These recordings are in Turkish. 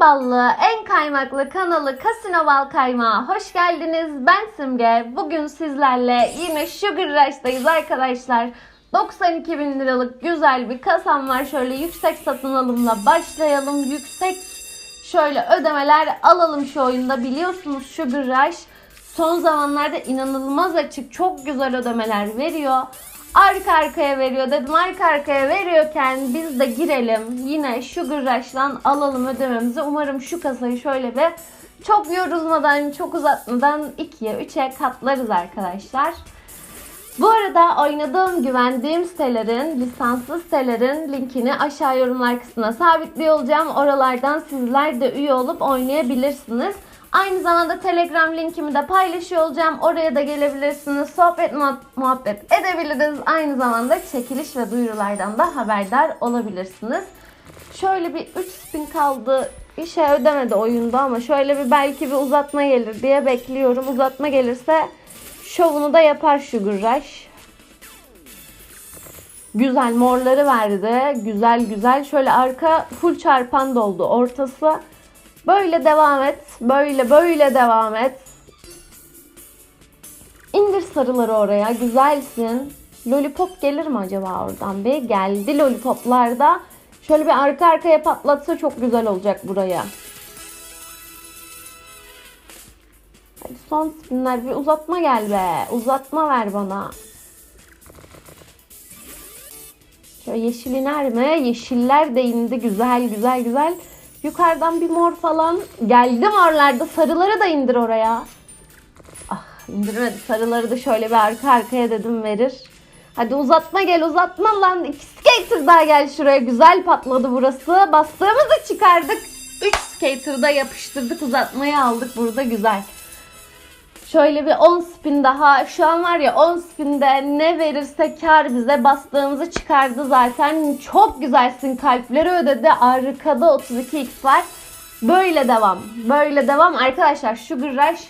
En ballı, en kaymaklı kanalı Kasino Bal Kaymağı. Hoş geldiniz. Ben Simge. Bugün sizlerle yine Sugar Rush'tayız arkadaşlar. 92 bin liralık güzel bir kasam var. Şöyle yüksek satın alımla başlayalım. Yüksek şöyle ödemeler alalım şu oyunda. Biliyorsunuz Sugar Rush son zamanlarda inanılmaz açık. Çok güzel ödemeler veriyor. Arka arkaya veriyor dedim. Arka arkaya veriyorken biz de girelim. Yine Sugar Rush'tan alalım ödememizi. Umarım şu kasayı şöyle bir çok yorulmadan, çok uzatmadan 2'ye 3'e katlarız arkadaşlar. Bu arada oynadığım, güvendiğim sitelerin, lisanslı sitelerin linkini aşağı yorumlar kısmına sabitliyor olacağım. Oralardan sizler de üye olup oynayabilirsiniz. Aynı zamanda Telegram linkimi de paylaşıyor olacağım. Oraya da gelebilirsiniz. Sohbet muhab- muhabbet edebiliriz. Aynı zamanda çekiliş ve duyurulardan da haberdar olabilirsiniz. Şöyle bir 3 spin kaldı. Bir şey ödemedi oyunda ama şöyle bir belki bir uzatma gelir diye bekliyorum. Uzatma gelirse şovunu da yapar Sugar Rush. Güzel morları verdi. Güzel güzel. Şöyle arka full çarpan doldu. Ortası böyle devam et. Böyle böyle devam et. İndir sarıları oraya. Güzelsin. Lollipop gelir mi acaba oradan bir? Geldi lollipoplarda. Şöyle bir arka arkaya patlatsa çok güzel olacak buraya. Hadi son spinler bir uzatma gel be. Uzatma ver bana. Şöyle yeşil iner mi? Yeşiller de. Güzel güzel güzel. Yukarıdan bir mor falan. Geldi morlarda. Sarıları da indir oraya. Ah indirmedi. Sarıları da şöyle bir arka arkaya dedim verir. Hadi uzatma gel uzatma lan. İki skater daha gel şuraya. Güzel patladı burası. Bastığımızı çıkardık. 3 skater da yapıştırdık. Uzatmayı aldık burada güzel. Şöyle bir 10 spin daha. Şu an var ya 10 spinde ne verirse kar bize bastığımızı çıkardı zaten. Çok güzelsin kalpleri ödedi. Arkada 32x var. Böyle devam. Böyle devam. Arkadaşlar Sugar Rush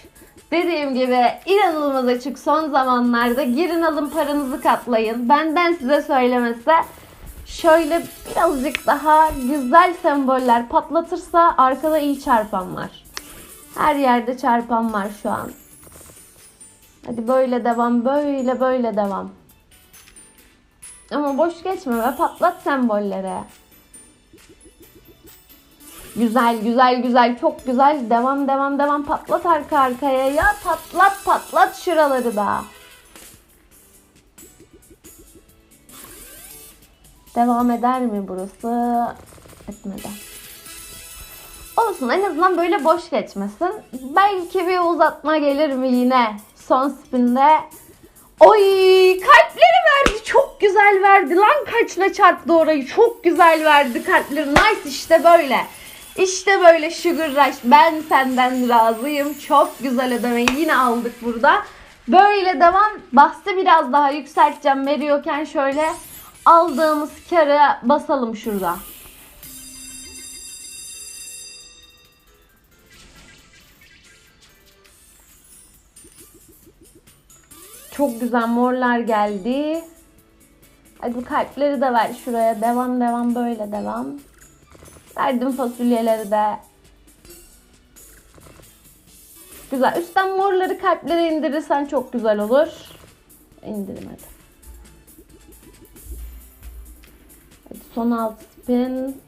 dediğim gibi inanılmaz açık son zamanlarda. Girin alın paranızı katlayın. Benden size söylemesi. Şöyle birazcık daha güzel semboller patlatırsa arkada iyi çarpan var. Her yerde çarpan var şu an. Hadi böyle devam, böyle böyle devam. Ama boş geçme ve patlat sembolleri. Güzel, güzel, güzel, çok güzel. Devam, devam, devam. Patlat arka arkaya ya. Patlat, patlat şuraları da. Devam eder mi burası? Etmedi. Olsun en azından böyle boş geçmesin. Belki bir uzatma gelir mi yine son spinde. Oy kalpleri verdi. Çok güzel verdi. Lan kaçla çarptı orayı. Çok güzel verdi kalpleri. Nice işte böyle. İşte böyle Sugar Rush. Ben senden razıyım. Çok güzel ödemeyi yine aldık burada. Böyle devam. Bahsi biraz daha yükselteceğim veriyorken şöyle aldığımız karı basalım şurada. Çok güzel morlar geldi. Hadi kalpleri de ver şuraya. Devam devam böyle devam. Verdim fasulyeleri de. Güzel. Üstten morları kalpleri indirirsen çok güzel olur. İndirmedim. Hadi son alt spin.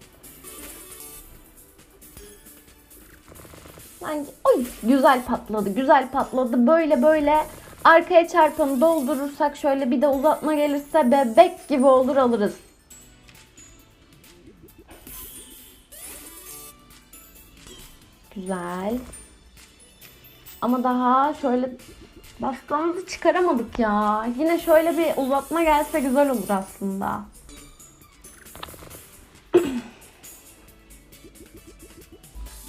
Bence oy güzel patladı. Güzel patladı. Böyle böyle arkaya çarpanı doldurursak şöyle bir de uzatma gelirse bebek gibi olur alırız. Güzel. Ama daha şöyle bastığımızı çıkaramadık ya. Yine şöyle bir uzatma gelse güzel olur aslında.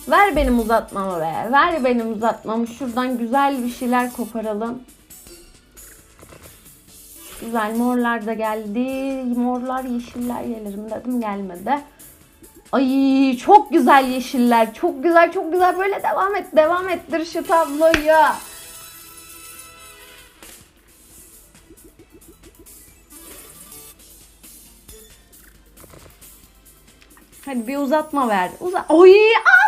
Ver benim uzatmamı be. Ver benim uzatmamı. Şuradan güzel bir şeyler koparalım. Güzel morlar da geldi. Morlar yeşiller gelir mi dedim gelmedi. Ay çok güzel yeşiller. Çok güzel çok güzel. Böyle devam et. Devam ettir şu tabloyu. Hadi bir uzatma ver. Uza Oy! Aa!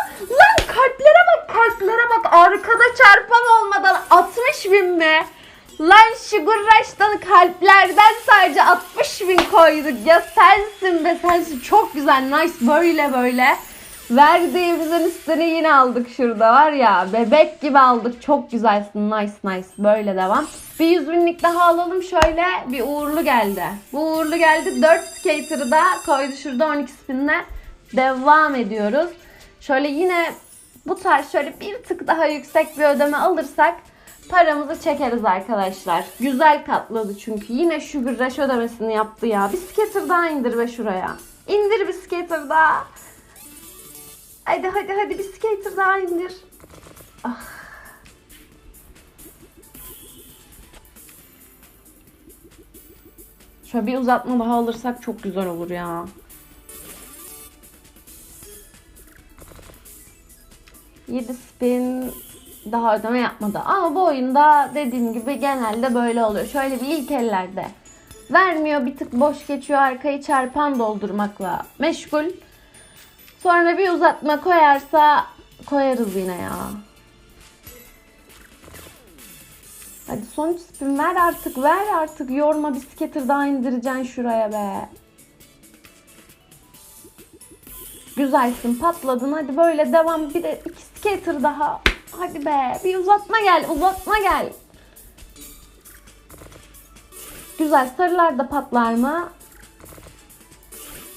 kalplere bak arkada çarpan olmadan 60 bin mi? Lan Sugar Rush'tan kalplerden sadece 60 bin koyduk. Ya sensin be sensin. Çok güzel. Nice. Böyle böyle. Verdiğimizin üstüne yine aldık şurada var ya. Bebek gibi aldık. Çok güzelsin. Nice nice. Böyle devam. Bir 100 binlik daha alalım. Şöyle bir uğurlu geldi. Bu uğurlu geldi. 4 skater'ı da koydu şurada 12 spinle. Devam ediyoruz. Şöyle yine bu tarz şöyle bir tık daha yüksek bir ödeme alırsak paramızı çekeriz arkadaşlar. Güzel katladı çünkü. Yine Sugar Rush ödemesini yaptı ya. Bir skater daha indir be şuraya. İndir bir skater daha. Hadi hadi hadi bir skater daha indir. Ah. Şöyle bir uzatma daha alırsak çok güzel olur ya. Yedi spin daha ödeme yapmadı. Ama bu oyunda dediğim gibi genelde böyle oluyor. Şöyle bir ilk ellerde vermiyor bir tık boş geçiyor arkayı çarpan doldurmakla meşgul. Sonra bir uzatma koyarsa koyarız yine ya. Hadi son spin ver artık ver artık yorma skater daha indireceksin şuraya be. Güzelsin patladın hadi böyle devam bir de iki skater daha. Hadi be bir uzatma gel uzatma gel. Güzel sarılar da patlar mı?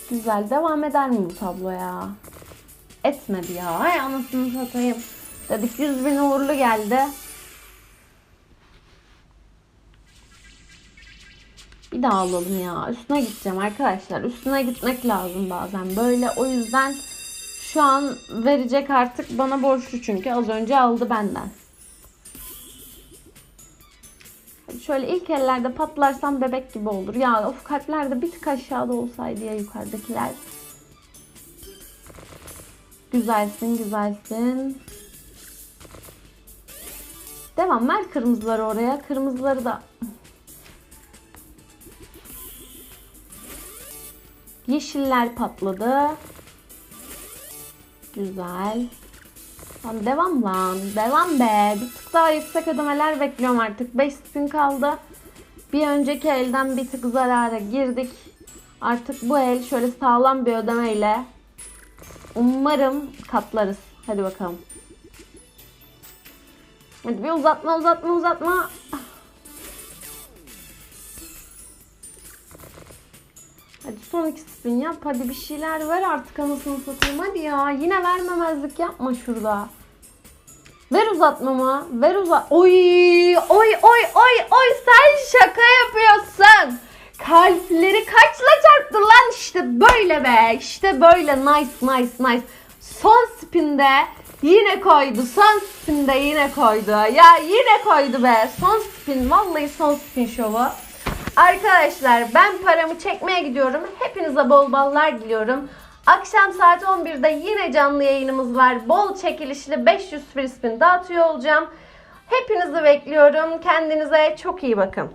Güzel devam eder mi bu tablo ya? Etmedi ya. Hay anasını satayım. Dedik 100 bin uğurlu geldi. Bir daha alalım ya. Üstüne gideceğim arkadaşlar. Üstüne gitmek lazım bazen. Böyle o yüzden şu an verecek artık bana borçlu çünkü az önce aldı benden. Şöyle ilk ellerde patlarsam bebek gibi olur. Ya of kalpler de bir tık aşağıda olsaydı ya yukarıdakiler. Güzelsin güzelsin. Devam ver kırmızıları oraya. Kırmızıları da Yeşiller patladı. Güzel. Tamam devam lan. Devam be. Bir tık daha yüksek ödemeler bekliyorum artık. 5 spin kaldı. Bir önceki elden bir tık zarara girdik. Artık bu el şöyle sağlam bir ödemeyle umarım katlarız. Hadi bakalım. Hadi bir uzatma uzatma uzatma. Son iki spin yap. Hadi bir şeyler ver artık anasını satayım. Hadi ya. Yine vermemezlik yapma şurada. Ver uzatmamı. Ver uzat. Oy oy oy oy oy sen şaka yapıyorsun. Kalpleri kaçla çarptı lan işte böyle be. İşte böyle nice nice nice. Son spinde yine koydu. Son spinde yine koydu. Ya yine koydu be. Son spin. Vallahi son spin şovu. Arkadaşlar ben paramı çekmeye gidiyorum. Hepinize bol ballar diliyorum. Akşam saat 11'de yine canlı yayınımız var. Bol çekilişli 500 free spin dağıtıyor olacağım. Hepinizi bekliyorum. Kendinize çok iyi bakın.